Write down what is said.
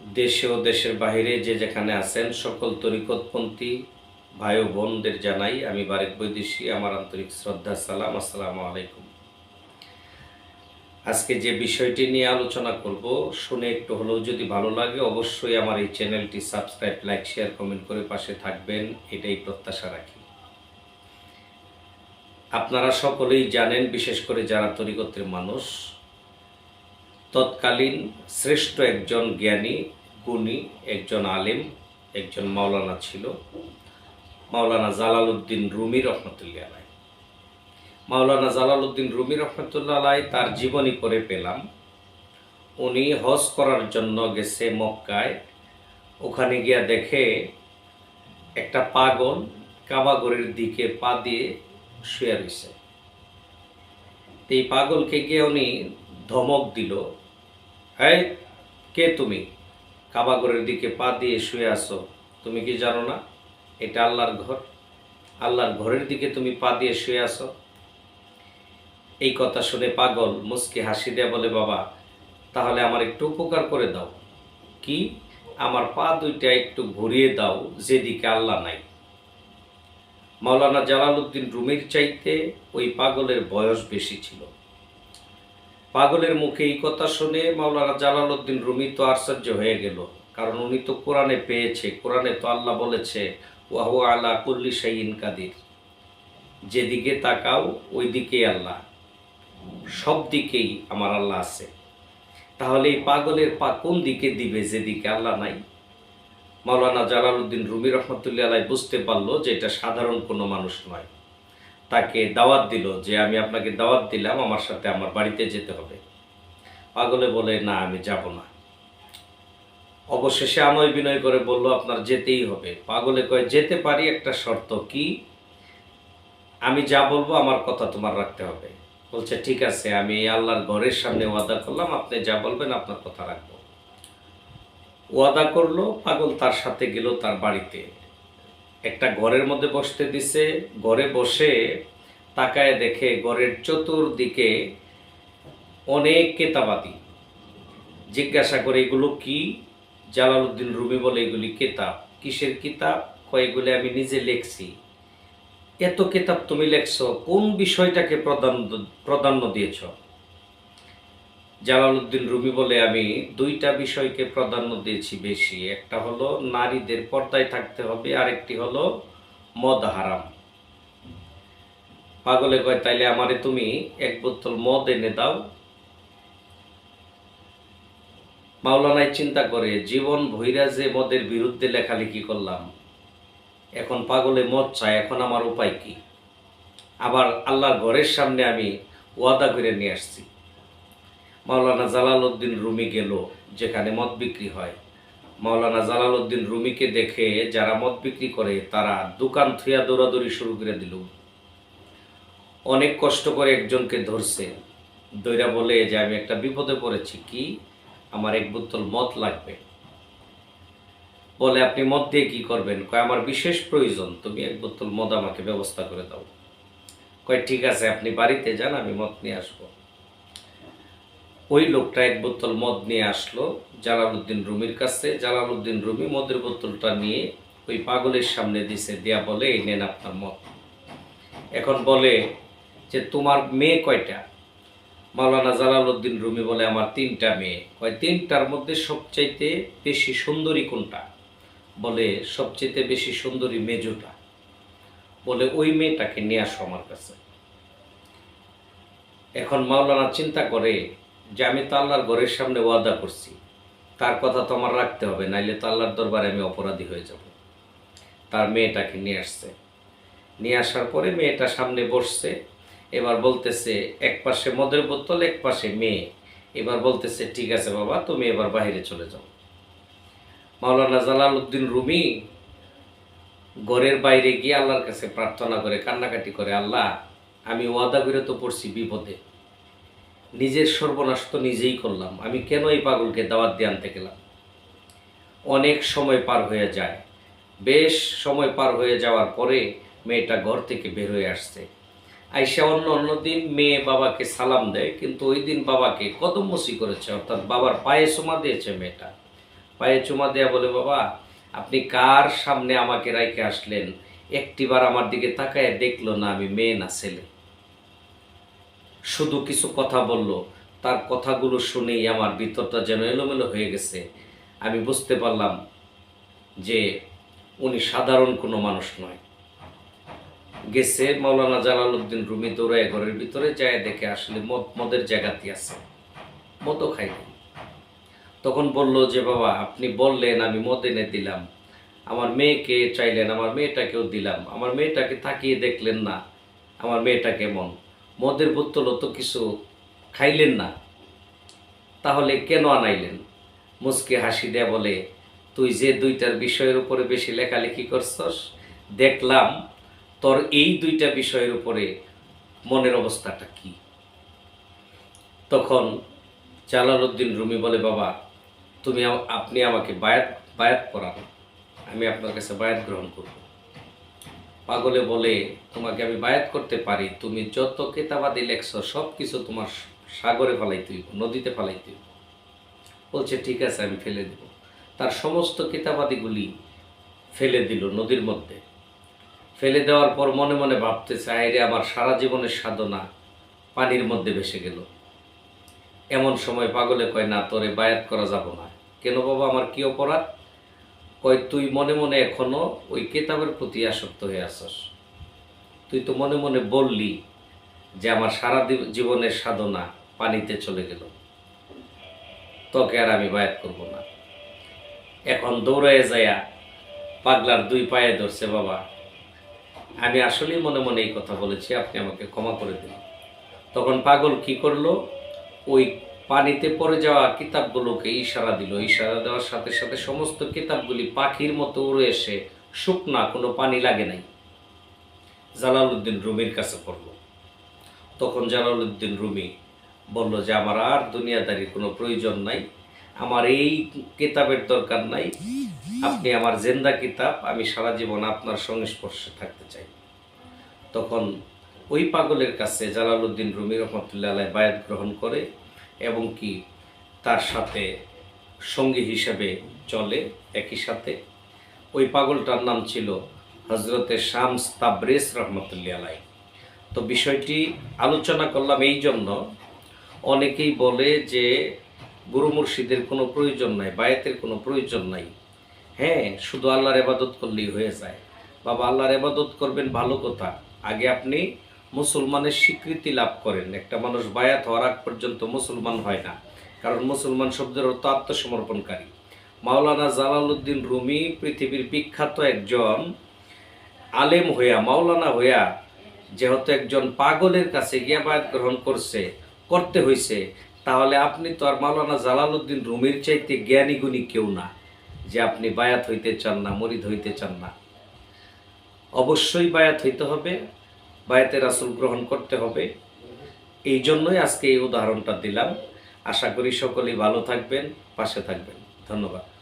দেশে ও দেশের বাইরে যে যেখানে আছেন, সকল তরিকতপন্থী ভাই ও বোনদের জানাই আমি বারেক বৈদেশি, আমার আন্তরিক শ্রদ্ধা, সালাম, আসসালামু আলাইকুম। আজকে যে বিষয়টি নিয়ে আলোচনা করব, শুনে একটু হলেও যদি ভালো লাগে, অবশ্যই আমার এই চ্যানেলটি সাবস্ক্রাইব, লাইক, শেয়ার, কমেন্ট করে পাশে থাকবেন, এটাই প্রত্যাশা রাখি। আপনারা সকলেই জানেন, বিশেষ করে যারা তরিকতের মানুষ তৎকালীন শ্রেষ্ঠ একজন জ্ঞানী, গুণী, একজন আলেম, একজন মাওলানা ছিল, মাওলানা জালালউদ্দিন রুমি রহমতুল্লাহ আলাই। মাওলানা জালালউদ্দিন রুমি রহমতুল্লাহ আলাই তার জীবনী পড়ে পেলাম। উনি হজ করার জন্য গেছে মক্কায়। ওখানে গিয়া দেখে একটা পাগল কাবাগরের দিকে পা দিয়ে শুয়ে রয়েছে এই পাগলকে গিয়ে উনি ধমক দিল হ্যাঁ কে তুমি? কাবাগরের দিকে পা দিয়ে শুয়ে আসো তুমি কি জানো না? এটা আল্লাহর ঘর। আল্লাহর ঘরের দিকে তুমি পা দিয়ে শুয়ে আসো এই কথা শুনে পাগল মুসকে হাসি দেয়া বলে, বাবা, তাহলে আমার একটু উপকার করে দাও। কি? আমার পা দুইটা একটু ঘুরিয়ে দাও, যেদিকে আল্লাহ নাই। মাওলানা জালালউদ্দিন রুমির চাইতে ওই পাগলের বয়স বেশি ছিল। পাগলের মুখে এই কথা শুনে মাওলানা জালালউদ্দিন রুমি তো আশ্চর্য হয়ে গেল। কারণ উনি তো কোরআনে পেয়েছে, কোরআনে তো আল্লাহ বলেছে, ওয়াহু আলা কুল্লি শাইন কাদির। যেদিকে তাকাও ওই দিকেই আল্লাহ। সব দিকেই আমার আল্লাহ আছে। তাহলে এই পাগলের পা কোন দিকে দিবে যেদিকে আল্লাহ নাই? মাওলানা জালালউদ্দিন রুমি রহমতুল্লাহ বুঝতে পারল যে এটা সাধারণ কোনো মানুষ নয়। তাকে দাওয়াত দিল যে আমি আপনাকে দাওয়াত দিলাম, আমার সাথে আমার বাড়িতে যেতে হবে। পাগলে বলে, না, আমি যাব না। অবশেষে আনয় বিনয় করে বলল, আপনার যেতেই হবে। পাগলে কয়, যেতে পারি, একটা শর্ত কি? আমি যা বলব, আমার কথা তোমার রাখতে হবে। বলছে, ঠিক আছে, আমি এই আল্লাহর ঘরের সামনে ওয়াদা করলাম, আপনি যা বলবেন, আপনার কথা রাখব। ওয়াদা করল, পাগল তার সাথে গেল তার বাড়িতে। একটা ঘরের মধ্যে বসতে দিছে, ঘরে বসে তাকায় দেখে ঘরের চতুর্দিকে অনেক কেতাবাদি জিজ্ঞাসা করে, এগুলো কি? জালালউদ্দিন রুমি বলে, এগুলি কেতাব। কিসের কিতাব? কয়েকগুলি আমি নিজে লেখছি। এত কেতাব তুমি লেখছ, কোন বিষয়টাকে প্রাধান্য প্রাধান্য দিয়েছ? জালালউদ্দিন রুমি বলে আমি দুইটা বিষয়কে প্রাধান্য দিয়েছি বেশি। একটা হলো নারীদের পর্দায় থাকতে হবে, আরেকটি হলো মদ হারাম। পাগলে কয়, তাইলে আমারে তুমি এক বোতল মদ এনে দাও। মাওলানায় চিন্তা করে, জীবন ভৈরা যে মদের বিরুদ্ধে লেখালেখি করলাম, এখন পাগলে মদ চায়, এখন আমার উপায় কি? আবার আল্লাহর ঘরের সামনে আমি ওয়াদা করে নিয়ে আসছি। মাওলানা জালালউদ্দিন রুমি গেল যেখানে মদ বিক্রি হয়। মাওলানা জালালউদ্দিন রুমিকে দেখে যারা মদ বিক্রি করে, তারা দোকান থুয়া দৌড়াদৌড়ি শুরু করে দিল। অনেক কষ্ট করে একজনকে ধরছে। দৈরা বলে যে আমি একটা বিপদে পড়েছি, কি? আমার এক বোতল মদ লাগবে। বলে, আপনি মদ দিয়ে কী করবেন? কয়, আমার বিশেষ প্রয়োজন, তুমি এক বোতল মদ আমাকে ব্যবস্থা করে দাও। কয়, ঠিক আছে, আপনি বাড়িতে যান, আমি মদ নিয়ে আসব। ওই লোকটা এক বোতল মদ নিয়ে আসলো জালালউদ্দিন রুমির কাছে। জালালউদ্দিন রুমি মদের বোতলটা নিয়ে ওই পাগলের সামনে দিছে, দেয়া বলে, এই নেন আপনার মদ। এখন বলে যে, তোমার মেয়ে কয়টা? মাওলানা জালালউদ্দিন রুমি বলে, আমার তিনটা মেয়ে। কয়, তিনটার মধ্যে সবচাইতে বেশি সুন্দরী কোনটা? বলে সবচেয়ে বেশি সুন্দরী মেজোটা। বলে, ওই মেয়েটাকে নিয়ে আসো আমার কাছে। এখন মাওলানা চিন্তা করে যে আমি তো আল্লাহর ঘরের সামনে ওয়াদা করছি, তার কথা তো আমার রাখতে হবে, নাইলে তো আল্লাহর দরবারে আমি অপরাধী হয়ে যাব। তার মেয়েটাকে নিয়ে আসছে। নিয়ে আসার পরে মেয়েটা সামনে বসছে, এবার বলতেছে, এক পাশে মদের বোতল, এক পাশে মেয়ে। এবার বলতেছে, ঠিক আছে বাবা, তুমি এবার বাইরে চলে যাও। মাওলানা জালালউদ্দিন রুমি ঘরের বাইরে গিয়ে আল্লাহর কাছে প্রার্থনা করে, কান্নাকাটি করে, আল্লাহ, আমি ওয়াদা করে তো পড়ছি বিপদে। নিজের সর্বনাশ তো নিজেই করলাম। আমি কেন এই পাগলকে দাওয়াত দিয়ে আনতে গেলাম? অনেক সময় পার হয়ে যায়। বেশ সময় পার হয়ে যাওয়ার পরে মেয়েটা ঘর থেকে বের হয়ে আসছে। আইসা অন্য অন্য দিন মেয়ে বাবাকে সালাম দেয়, কিন্তু ওই দিন বাবাকে কদমসি করেছে, অর্থাৎ বাবার পায়ে সোমা দিয়েছে মেয়েটা। পায়ে চুমা দেয়া বলে, বাবা, আপনি কার সামনে আমাকে রাইকে আসলেন? একটিবার আমার দিকে তাকায় দেখল না আমি মেয়ে না ছেলে। শুধু কিছু কথা বলল। তার কথাগুলো শুনেই আমার ভিতরটা যেন এলোমেলো হয়ে গেছে। আমি বুঝতে পারলাম যে উনি সাধারণ কোনো মানুষ নয়। গেছে মৌলানা জালালউদ্দিন রুমি দৌড়ায় ঘরের ভিতরে, যায় দেখে আসলে মদ, মদের জায়গাতে আছে। মদও খাই তখন বলল যে, বাবা, আপনি বললেন আমি মদ এনে দিলাম। আমার মেয়েকে চাইলেন, আমার মেয়েটাকেও দিলাম। আমার মেয়েটাকে তাকিয়ে দেখলেন না। আমার মেয়েটা কেমন? মদের বোতলও তো কিছু খাইলেন না। তাহলে কেন আনাইলেন? মুসকে হাসি দেয়া বলে, তুই যে দুইটার বিষয়ের উপরে বেশি লেখালেখি করছস, দেখলাম তোর এই দুইটা বিষয়ের উপরে মনের অবস্থাটা কি? তখন জালালউদ্দিন রুমি বলে, বাবা, তুমি আপনি আমাকে বায়াত বায়াত করান আমি আপনার কাছে বায়াত গ্রহণ করব। পাগলে বলে, তোমাকে আমি বায়াত করতে পারি। তুমি যত কেতাবাদি লেখছ সব কিছু তোমার সাগরে ফেলাইতে নদীতে ফেলাইতে বলছে, ঠিক আছে, আমি ফেলে দেব। তার সমস্ত কিতাবাদিগুলি ফেলে দিল নদীর মধ্যে। ফেলে দেওয়ার পর মনে মনে ভাবতে ভাবতেছে, আইরে, আমার সারা জীবনের সাধনা পানির মধ্যে ভেসে গেল। এমন সময় পাগলে কয়, না, তোরে বায়াত করা যাব না। কেন বাবা, আমার কি অপরাধ? কয়, তুই মনে মনে এখনও ওই কেতাবের প্রতি আসক্ত হয়ে আসস তুই তো মনে মনে বললি যে আমার সারা জীবনের সাধনা পানিতে চলে গেল। তোকে আর আমি বায়াত করব না। এখন দৌড়ায় যায়া পাগলার দুই পায়ে ধরছে, বাবা, আমি আসলেই মনে মনে এই কথা বলেছি, আপনি আমাকে ক্ষমা করে দিন। তখন পাগল কি করল? ওই পানিতে পড়ে যাওয়া কিতাবগুলোকে ইশারা দিল। ইশারা দেওয়ার সাথে সাথে সমস্ত কিতাবগুলি পাখির মতো উড়ে এসে শুকনা, কোনো পানি লাগে নাই। জালালউদ্দিন রুমির কাছে পড়ল। তখন জালালউদ্দিন রুমি বলল যে, আমার আর দুনিয়াদারির কোনো প্রয়োজন নাই, আমার এই কিতাবের দরকার নাই। আপনি আমার জেন্দা কিতাব, আমি সারা জীবন আপনার সংস্পর্শে থাকতে চাই। তখন ওই পাগলের কাছে জালালউদ্দিন রুমি রহমতুল্লাহ বায়াত গ্রহণ করে এবং কি তার সাথে সঙ্গী হিসেবে চলে একই সাথে। ওই পাগলটার নাম ছিল হজরতে শামস তাবরেস রহমতুল্লাহ আলাই তো বিষয়টি আলোচনা করলাম এই জন্য, অনেকেই বলে যে গুরু মুর্শিদের কোনো প্রয়োজন নাই, বায়াতের কোনো প্রয়োজন নাই। হ্যাঁ শুধু আল্লাহর এবাদত করলেই হয়ে যায়। বাবা, আল্লাহর এবাদত করবেন ভালো কথা। আগে আপনি মুসলমানের স্বীকৃতি লাভ করেন। একটা মানুষ বায়াত হওয়ার আগ পর্যন্ত মুসলমান হয় না। কারণ মুসলমান শব্দের অর্থ আত্মসমর্পণকারী। মাওলানা জালালউদ্দিন রুমি পৃথিবীর বিখ্যাত একজন আলেম হইয়া, মাওলানা হইয়া যেহেতু একজন পাগলের কাছে গিয়া বায়াত গ্রহণ করছে, করতে হইছে, তাহলে আপনি তো আর মাওলানা জালালউদ্দিন রুমির চাইতে জ্ঞানী গুণী কেউ না যে আপনি বায়াত হইতে চান না, মরিদ হইতে চান না। অবশ্যই বায়াত হইতে হবে। বায়াতের রাসুল গ্রহণ করতে হবে। এই জন্যই আজকে এই উদাহরণটা দিলাম। আশা করি সকলেই ভালো থাকবেন, পাশে থাকবেন। ধন্যবাদ।